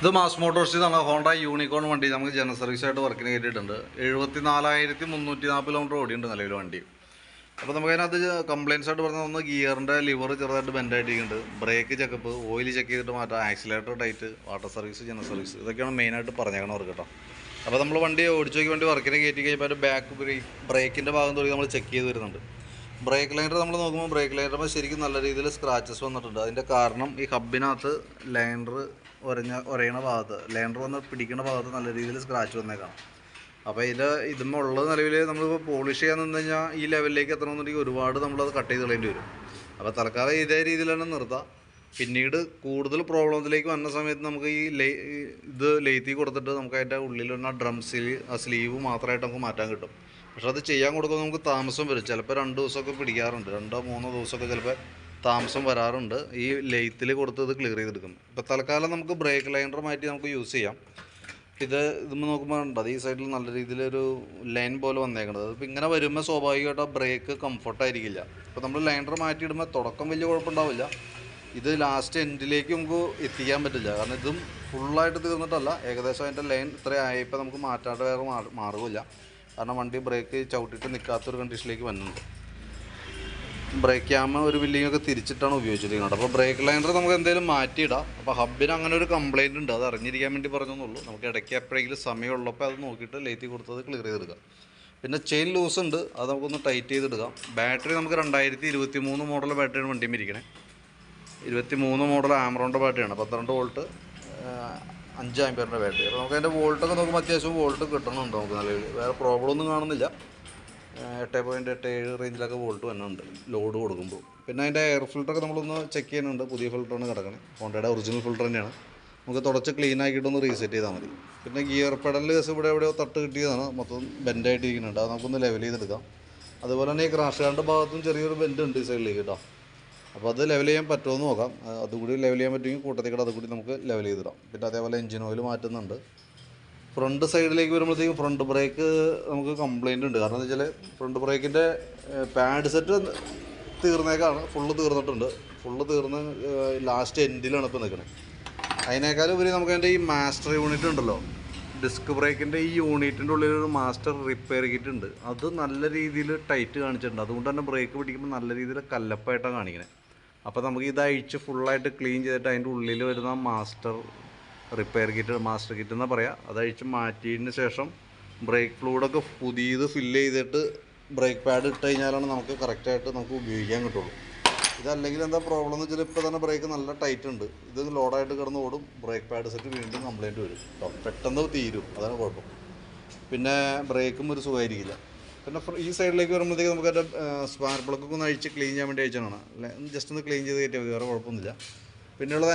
ഇത് Mass Motors എന്നാണ് Honda Unicorn വണ്ടി. നമുക്ക് ജനറൽ സർവീസ് ആയിട്ട് വർക്കിന് കയറ്റിയിട്ടുണ്ട് എഴുപത്തി നാലായിരത്തി മുന്നൂറ്റി നാൽപ്പത് കിലോമീറ്റർ ഓടിയുണ്ട് നിലവിൽ വണ്ടി. അപ്പോൾ നമുക്ക് അതിനകത്ത് കംപ്ലയിൻസ് ആയിട്ട് പറഞ്ഞാൽ ഒന്ന് ഗിയറിന്റെ ലിവർ ചെറുതായിട്ട് ബെൻഡായിട്ടിരിക്കുന്നുണ്ട് ബ്രേക്ക് ചെക്കപ്പ് ഓയിൽ ചെക്ക് ചെയ്തിട്ട് മാറ്റാം. Accelerator tight water service general service ഇതൊക്കെയാണ് മെയിനായിട്ട് പറഞ്ഞേക്കണം അവർക്ക് കേട്ടോ അപ്പോൾ നമ്മൾ വണ്ടി ഓടിച്ചു നോക്കി വണ്ടി വർക്കിന് കയറ്റി കഴിയുമ്പോൾ ബാക്ക് ബ്രേക്ക് ബ്രേക്കിന്റെ ഭാഗം തുടങ്ങി നമ്മൾ ചെക്ക് ചെയ്ത് വരുന്നുണ്ട്. ബ്രേക്ക് ലൈനർ നമ്മൾ നോക്കുമ്പോൾ ബ്രേക്ക് ലൈനറുമ്പോൾ ശരിക്കും നല്ല രീതിയിൽ സ്ക്രാച്ചസ് വന്നിട്ടുണ്ട്. അതിന്റെ കാരണം ഈ ഹബിനകത്ത് ലൈനർ ഒരഞ്ഞ ഒരയണ ഭാഗത്ത് ലൈനർ വന്ന് പിടിക്കുന്ന ഭാഗത്ത് നല്ല രീതിയിൽ സ്ക്രാച്ച് വന്നേക്കാം അപ്പോൾ ഇത് ഇതുമ്പോൾ ഉള്ളത് നിലവിൽ നമ്മളിപ്പോൾ പോളിഷ് ചെയ്യാൻ നിന്ന് കഴിഞ്ഞാൽ ഈ ലെവലിലേക്ക് എത്തണമെന്നുണ്ടെങ്കിൽ ഒരുപാട് നമ്മളത് കട്ട് ചെയ്ത് കളയേണ്ടി വരും. അപ്പോൾ തൽക്കാലം ഇതേ രീതിയിൽ തന്നെ നിർത്താം. പിന്നീട് കൂടുതൽ പ്രോബ്ലത്തിലേക്ക് വന്ന സമയത്ത് നമുക്ക് ഈ ലേ ഇത് ലേത്തി കൊടുത്തിട്ട് നമുക്ക് അതിന്റെ ഉള്ളിൽ വന്ന ഡ്രം ആ സ്ലീവ് മാത്രമായിട്ട് നമുക്ക് മാറ്റാൻ കിട്ടും. പക്ഷെ അത് ചെയ്യാൻ കൊടുക്കുമ്പോൾ നമുക്ക് താമസം വരും. ചിലപ്പോൾ രണ്ട് ദിവസമൊക്കെ പിടിക്കാറുണ്ട്. രണ്ടോ മൂന്നോ ദിവസമൊക്കെ ചിലപ്പോൾ താമസം വരാറുണ്ട്. ഈ ലെയ്ത്തിൽ കൊടുത്ത് ഇത് ക്ലിയർ ചെയ്തെടുക്കും. ഇപ്പോൾ തൽക്കാലം നമുക്ക് ബ്രേക്ക് ലൈനർ മാറ്റി നമുക്ക് യൂസ് ചെയ്യാം. ഇത് ഇതുമ്പോൾ നോക്കുമ്പോൾ ഉണ്ട് അത് ഈ സൈഡിൽ നല്ല രീതിയിലൊരു ലൈൻ പോലെ വന്നേക്കണത്. അപ്പോൾ ഇങ്ങനെ വരുമ്പോൾ സ്വാഭാവികമായിട്ട് ആ ബ്രേക്ക് കംഫർട്ടായിരിക്കില്ല അപ്പോൾ നമ്മൾ ലൈനർ മാറ്റിയിടുമ്പോൾ തുടക്കം വലിയ കുഴപ്പമുണ്ടാവില്ല. ഇത് ലാസ്റ്റ് എൻഡിലേക്ക് നമുക്ക് എത്തിക്കാൻ പറ്റില്ല. കാരണം ഇതും ഫുള്ളായിട്ട് തീർന്നിട്ടല്ല. ഏകദേശം അതിന്റെ ലൈൻ ഇത്ര ആയപ്പോൾ നമുക്ക് മാറ്റാണ്ട് വേറെ മാറുകയില്ല കാരണം വണ്ടി ബ്രേക്ക് ചവിട്ടിയിട്ട് നിൽക്കാത്തൊരു കണ്ടീഷനിലേക്ക് വന്നിട്ടുണ്ട്. ബ്രേക്ക് ക്യാമ ഒരു ബില്ലിങ്ങൊക്കെ തിരിച്ചിട്ടാണ് ഉപയോഗിച്ചിരിക്കുന്നത്. അപ്പോൾ ബ്രേക്ക് ലൈനർ നമുക്ക് എന്തെങ്കിലും മാറ്റിയിടാം. അപ്പോൾ ഹബിന് അങ്ങനെ ഒരു കംപ്ലയിന്റ് ഉണ്ട്. അത് അറിഞ്ഞിരിക്കാൻ വേണ്ടി പറഞ്ഞെന്നുള്ളൂ. നമുക്ക് ഇടയ്ക്ക് എപ്പോഴെങ്കിലും സമയമുള്ളപ്പോൾ അത് നോക്കിയിട്ട് ലേത്തി കൊടുത്തത് ക്ലിയർ ചെയ്തെടുക്കാം പിന്നെ ചെയിൻ ലൂസ് ഉണ്ട്. അത് നമുക്കൊന്ന് ടൈറ്റ് ചെയ്തെടുക്കാം. ബാറ്ററി നമുക്ക് രണ്ടായിരത്തി ഇരുപത്തി മൂന്ന് മോഡൽ ബാറ്ററിയാണ് വണ്ടിയും ഇരിക്കണേ ഇരുപത്തി മൂന്ന് മോഡൽ ആമറോണിന്റെ ബാറ്ററിയാണ് പന്ത്രണ്ട് വോൾട്ട് അഞ്ച് ആമ്പിയറിന്റെ ബാറ്ററി അപ്പോൾ നമുക്ക് അതിന്റെ വോൾട്ടൊക്കെ നോക്കുമ്പോൾ അത്യാവശ്യം വോൾട്ട് കിട്ടണമുണ്ട് നമുക്ക് നല്ല വേറെ പ്രോബ്ലം ഒന്നും കാണുന്നില്ല. എട്ട് പോയിന്റ് എട്ട് ഏഴ് റേഞ്ചിലൊക്കെ വോൾട്ട് വന്നുണ്ട് ലോഡ് കൊടുക്കുമ്പോൾ പിന്നെ അതിന്റെ എയർ ഫിൽറ്ററൊക്കെ നമ്മളൊന്ന് ചെക്ക് ചെയ്യുന്നുണ്ട്. പുതിയ ഫിൽറ്ററാണ് കിടക്കുന്നത് ഹോണ്ടയുടെ ഒറിജിനൽ ഫിൽറ്റർ തന്നെയാണ്. നമുക്ക് തുടച്ച് ക്ലീൻ ആക്കിയിട്ടൊന്ന് റീസെറ്റ് ചെയ്താൽ മതി. പിന്നെ ഗിയർ പെഡലിൽ കേസ് ഇവിടെ എവിടെയോ തട്ട് കിട്ടിയതാണ്. മൊത്തം ബെൻഡായിട്ടിരിക്കുന്നുണ്ട് അത് നമുക്കൊന്ന് ലെവൽ ചെയ്തെടുക്കാം. അതുപോലെ തന്നെ ഈ ക്രാഷ് കാറിന്റെ ഭാഗത്തും ചെറിയൊരു ബെൻഡ് ഉണ്ട് ഈ സൈഡിലേക്ക് കേട്ടോ. അപ്പോൾ അത് ലെവൽ ചെയ്യാൻ പറ്റുമെന്ന് നോക്കാം. അതുകൂടി ലെവൽ ചെയ്യാൻ പറ്റുമെങ്കിൽ കൂട്ടത്തിൽ കൂടെ അതുകൂടി നമുക്ക് ലെവൽ ചെയ്തിടാം. പിന്നെ അതേപോലെ എഞ്ചിൻ ഓയിൽ മാറ്റുന്നുണ്ട്. ഫ്രണ്ട് സൈഡിലേക്ക് വരുമ്പോഴത്തേക്കും ഫ്രണ്ട് ബ്രേക്ക് നമുക്ക് കംപ്ലൈന്റ് ഉണ്ട്. കാരണം എന്താ വെച്ചാൽ ഫ്രണ്ട് ബ്രേക്കിന്റെ പാഡ് സെറ്റ് തീർന്നേക്കാണ് ഫുള്ള് തീർന്നിട്ടുണ്ട്. ഫുള്ള് തീർന്ന് ലാസ്റ്റ് എൻഡിലാണ് ഇപ്പോൾ നിൽക്കുന്നത് അതിനേക്കാൾ ഉപരി നമുക്ക് അതിന്റെ ഈ മാസ്റ്റർ യൂണിറ്റ് ഉണ്ടല്ലോ. ഡിസ്ക് ബ്രേക്കിന്റെ ഈ യൂണിറ്റിന്റെ ഉള്ളിൽ ഒരു മാസ്റ്റർ റിപ്പയർ കിറ്റ് ഉണ്ട് അത് നല്ല രീതിയിൽ ടൈറ്റ് കാണിച്ചിട്ടുണ്ട്. അതുകൊണ്ട് തന്നെ ബ്രേക്ക് പിടിക്കുമ്പോൾ നല്ല രീതിയിൽ കല്ലപ്പായിട്ടാണ് കാണിക്കുന്നത്. അപ്പോൾ നമുക്ക് ഇത് അഴിച്ച് ഫുള്ളായിട്ട് ക്ലീൻ ചെയ്തിട്ട് അതിന്റെ ഉള്ളിൽ വരുന്ന master repair kit master kit എന്നാൽ പറയാം. അത് അഴിച്ച് മാറ്റിയതിന് ശേഷം ബ്രേക്ക് ഫ്ലൂഡൊക്കെ പുതിയത് ഫില്ല് ചെയ്തിട്ട് ബ്രേക്ക് പാഡ് ഇട്ട് കഴിഞ്ഞാലാണ് നമുക്ക് കറക്റ്റായിട്ട് നമുക്ക് ഉപയോഗിക്കാൻ കിട്ടുള്ളൂ. ഇതല്ലെങ്കിൽ എന്താ പ്രോബ്ലം എന്ന് വെച്ചാൽ ഇപ്പോൾ തന്നെ ബ്രേക്ക് നല്ല ടൈറ്റ് ഉണ്ട്. ഇത് ലോഡായിട്ട് കിടന്ന് ഓടും. ബ്രേക്ക് പാഡ് സെറ്റ് വീണ്ടും കംപ്ലൈന്റ് വരും. കേട്ടോ പെട്ടെന്ന് തീരും. അതാണ് കുഴപ്പം. പിന്നെ ബ്രേക്കും ഒരു സുഖമായിരിക്കില്ല. പിന്നെ ഈ സൈഡിലേക്ക് വരുമ്പോഴത്തേക്ക് നമുക്ക് അതിന്റെ സ്പാർക്ക് പ്ലഗൊക്കെ ഒന്ന് അഴിച്ച് ക്ലീൻ ചെയ്യാൻ വേണ്ടി അയച്ചാണ്. ജസ്റ്റ് ഒന്ന് ക്ലീൻ ചെയ്ത് കയറ്റിയാൽ വേറെ കുഴപ്പമൊന്നുമില്ല. പിന്നെയുള്ളത്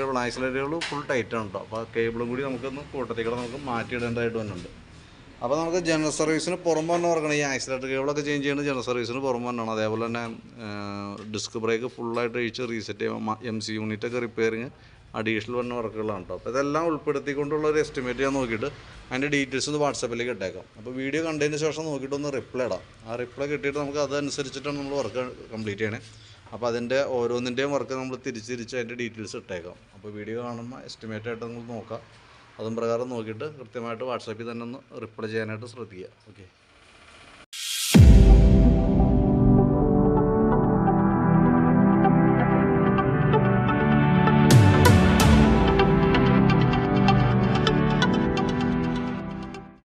കേബിൾ ആക്സിലേറ്ററുകൾ ഫുൾ ടൈറ്റാണ് കേട്ടോ അപ്പോൾ കേബിളും കൂടി നമുക്കൊന്ന് കൂട്ടത്തേക്കൂടെ നമുക്ക് മാറ്റിയിടേണ്ടതായിട്ട് വന്നിട്ടുണ്ട്. അപ്പോൾ നമുക്ക് ജനറൽ സർവീസിന് പുറമെ തന്നെ ഓർക്കണം. ഈ ആക്സിലേറ്റർ കേബിളൊക്കെ ചേഞ്ച് ചെയ്യുന്നത് ജനറൽ സർവീസിന് പുറമെ വന്നാണ്. അതേപോലെ തന്നെ ഡിസ്ക് ബ്രേക്ക് ഫുള്ളായിട്ട് അഴിച്ച് റീസെറ്റ് ചെയ്യുമ്പോൾ എം സി യൂണിറ്റൊക്കെ റിപ്പയറിങ് അഡീഷണൽ വന്ന വർക്കുകളാണ് കേട്ടോ അപ്പോൾ ഇതെല്ലാം ഉൾപ്പെടുത്തിക്കൊണ്ടുള്ള ഒരു എസ്റ്റിമേറ്റ് ഞാൻ നോക്കിയിട്ട് അതിന്റെ ഡീറ്റെയിൽസ് ഒന്ന് വാട്സപ്പിലേക്ക് ഇട്ടേക്കാം. അപ്പോൾ വീഡിയോ കണ്ടതിന് ശേഷം നോക്കിയിട്ട് ഒന്ന് റിപ്ലൈ ഇടാം. ആ റിപ്ലൈ കിട്ടിയിട്ട് നമുക്ക് അതനുസരിച്ചിട്ടാണ് നമ്മൾ വർക്ക് കംപ്ലീറ്റ് ചെയ്യണേ. അപ്പോൾ അതിന്റെ ഓരോന്നിന്റെയും വർക്ക് നമ്മൾ തിരിച്ച് തിരിച്ച് അതിന്റെ ഡീറ്റെയിൽസ് ഇട്ടേക്കാം. അപ്പോൾ വീഡിയോ കാണുമ്പോൾ എസ്റ്റിമേറ്റ് ആയിട്ട് നമ്മൾ നോക്കാം. അതും പ്രകാരം നോക്കിയിട്ട് കൃത്യമായിട്ട് വാട്സാപ്പിൽ തന്നെ ഒന്ന് റിപ്ലൈ ചെയ്യാനായിട്ട് ശ്രദ്ധിക്കുക. ഓക്കെ